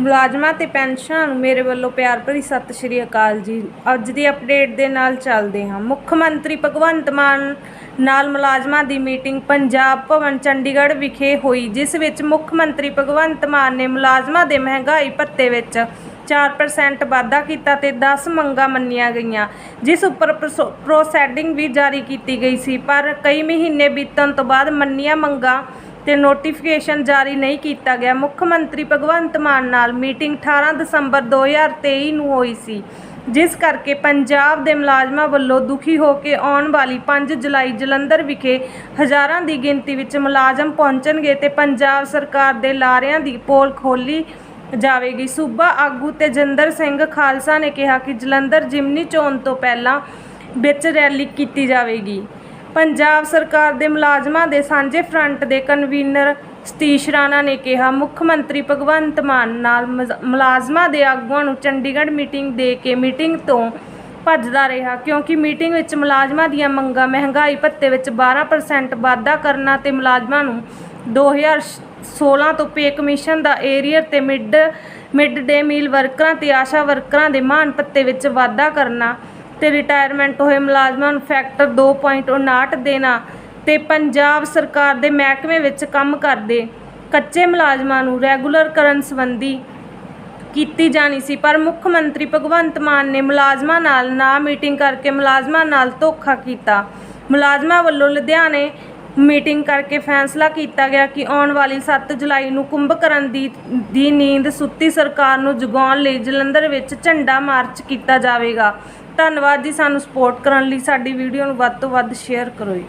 ਮੁਲਾਜ਼ਮਾਂ ਤੇ ਪੈਨਸ਼ਨਾਂ ਨੂੰ ਮੇਰੇ ਵੱਲੋਂ ਪਿਆਰ ਭਰੀ ਸਤਿ ਸ਼੍ਰੀ ਅਕਾਲ ਜੀ। ਅੱਜ ਦੀ ਅਪਡੇਟ ਦੇ ਨਾਲ ਚੱਲਦੇ ਹਾਂ। ਮੁੱਖ ਮੰਤਰੀ ਭਗਵੰਤ ਮਾਨ ਨਾਲ ਮੁਲਾਜ਼ਮਾਂ ਦੀ ਮੀਟਿੰਗ ਪੰਜਾਬ ਭਵਨ ਚੰਡੀਗੜ੍ਹ ਵਿਖੇ ਹੋਈ, ਜਿਸ ਵਿੱਚ ਮੁੱਖ ਮੰਤਰੀ ਭਗਵੰਤ ਮਾਨ ਨੇ ਮੁਲਾਜ਼ਮਾਂ ਦੇ ਮਹਿੰਗਾਈ ਭੱਤੇ ਵਿੱਚ 4% ਵਾਧਾ ਕੀਤਾ ਤੇ 10 ਮੰਗਾਂ ਮੰਨੀਆਂ ਗਈਆਂ, ਜਿਸ ਉੱਪਰ ਪ੍ਰਸੋ- ਪ੍ਰੋਸੈਡਿੰਗ ਵੀ ਜਾਰੀ ਕੀਤੀ ਗਈ ਸੀ। ਪਰ ਕਈ ਮਹੀਨੇ ਬੀਤਣ ਤੋਂ ਬਾਅਦ ਮੰਨੀਆਂ ਮੰਗਾਂ ਤੇ ਨੋਟੀਫਿਕੇਸ਼ਨ ਜਾਰੀ ਨਹੀਂ ਕੀਤਾ ਗਿਆ। ਮੁੱਖ ਮੰਤਰੀ ਭਗਵੰਤ ਮਾਨ ਨਾਲ ਮੀਟਿੰਗ 18 ਦਸੰਬਰ 2023 ਨੂੰ ਹੋਈ ਸੀ, ਜਿਸ ਕਰਕੇ ਪੰਜਾਬ ਦੇ ਮੁਲਾਜ਼ਮਾਂ ਵੱਲੋਂ ਦੁਖੀ ਹੋ ਕੇ ਆਉਣ ਵਾਲੀ 5 ਜੁਲਾਈ ਜਲੰਧਰ ਵਿਖੇ ਹਜ਼ਾਰਾਂ ਦੀ ਗਿਣਤੀ ਵਿੱਚ ਮੁਲਾਜ਼ਮ ਪਹੁੰਚਣਗੇ ਤੇ ਪੰਜਾਬ ਸਰਕਾਰ ਦੇ ਲਾਰਿਆਂ ਦੀ ਪੋਲ ਖੋਲੀ ਜਾਵੇਗੀ। ਸੂਬਾ ਆਗੂ ਤੇਜਿੰਦਰ ਸਿੰਘ ਖਾਲਸਾ ਨੇ ਕਿਹਾ ਕਿ ਜਲੰਧਰ ਜਿਮਨੀ ਚੋਣ ਤੋਂ ਪਹਿਲਾਂ ਵਿੱਚ ਰੈਲੀ ਕੀਤੀ ਜਾਵੇਗੀ। ਪੰਜਾਬ ਸਰਕਾਰ ਦੇ ਮੁਲਾਜ਼ਮਾਂ ਦੇ ਸਾਂਝੇ ਫਰੰਟ ਦੇ ਕਨਵੀਨਰ ਸਤੀਸ਼ ਰਾਣਾ ਨੇ ਕਿਹਾ, ਮੁੱਖ ਮੰਤਰੀ ਭਗਵੰਤ ਮਾਨ ਨਾਲ ਮਜ਼- ਮੁਲਾਜ਼ਮਾਂ ਦੇ ਆਗੂਆਂ ਨੂੰ ਚੰਡੀਗੜ੍ਹ ਮੀਟਿੰਗ ਦੇ ਕੇ ਮੀਟਿੰਗ ਤੋਂ ਭੱਜਦਾ ਰਿਹਾ, ਕਿਉਂਕਿ ਮੀਟਿੰਗ ਵਿੱਚ ਮੁਲਾਜ਼ਮਾਂ ਦੀਆਂ ਮੰਗਾਂ ਮਹਿੰਗਾਈ ਭੱਤੇ ਵਿੱਚ 12% ਵਾਧਾ ਕਰਨਾ ਤੇ ਮੁਲਾਜ਼ਮਾਂ ਨੂੰ 2016 ਤੋਂ ਪੇ ਕਮਿਸ਼ਨ ਦਾ ਏਰੀਅਰ ਤੇ ਮਿਡ ਮਿਡ ਡੇ ਮੀਲ ਵਰਕਰਾਂ ਤੇ ਆਸ਼ਾ ਵਰਕਰਾਂ ਦੇ ਮਾਨ ਭੱਤੇ ਵਿੱਚ ਵਾਧਾ ਕਰਨਾ ਤੇ ਰਿਟਾਇਰਮੈਂਟ ਹੋਏ ਮੁਲਾਜ਼ਮਾਂ ਨੂੰ ਫੈਕਟਰ 2.59 ਦੇਣਾ ਤੇ ਪੰਜਾਬ ਸਰਕਾਰ ਦੇ ਮਹਿਕਮੇ ਵਿੱਚ ਕੰਮ ਕਰਦੇ ਕੱਚੇ ਮੁਲਾਜ਼ਮਾਂ ਨੂੰ ਰੈਗੂਲਰ ਕਰਨ ਸੰਬੰਧੀ ਕੀਤੀ ਜਾਣੀ ਸੀ, ਪਰ ਮੁੱਖ ਮੰਤਰੀ ਭਗਵੰਤ ਮਾਨ ਨੇ ਮੁਲਾਜ਼ਮਾਂ ਨਾਲ ਨਾ ਮੀਟਿੰਗ ਕਰਕੇ ਮੁਲਾਜ਼ਮਾਂ ਨਾਲ ਧੋਖਾ ਕੀਤਾ। ਮੁਲਾਜ਼ਮਾਂ ਵੱਲੋਂ ਲੁਧਿਆਣੇ ਮੀਟਿੰਗ ਕਰਕੇ ਫੈਸਲਾ ਕੀਤਾ ਗਿਆ ਕਿ ਆਉਣ ਵਾਲੀ 7 ਜੁਲਾਈ ਨੂੰ ਕੁੰਭਕਰਨ ਦੀ ਦੀ ਨੀਂਦ ਸੁੱਤੀ ਸਰਕਾਰ ਨੂੰ ਜਗਾਉਣ ਲਈ ਜਲੰਧਰ ਵਿੱਚ ਝੰਡਾ ਮਾਰਚ ਕੀਤਾ ਜਾਵੇਗਾ। ਧੰਨਵਾਦ ਜੀ ਸਾਨੂੰ ਸਪੋਰਟ ਕਰਨ ਲਈ, ਸਾਡੀ ਵੀਡੀਓ ਨੂੰ ਵੱਧ ਤੋਂ ਵੱਧ ਸ਼ੇਅਰ ਕਰੋ ਜੀ।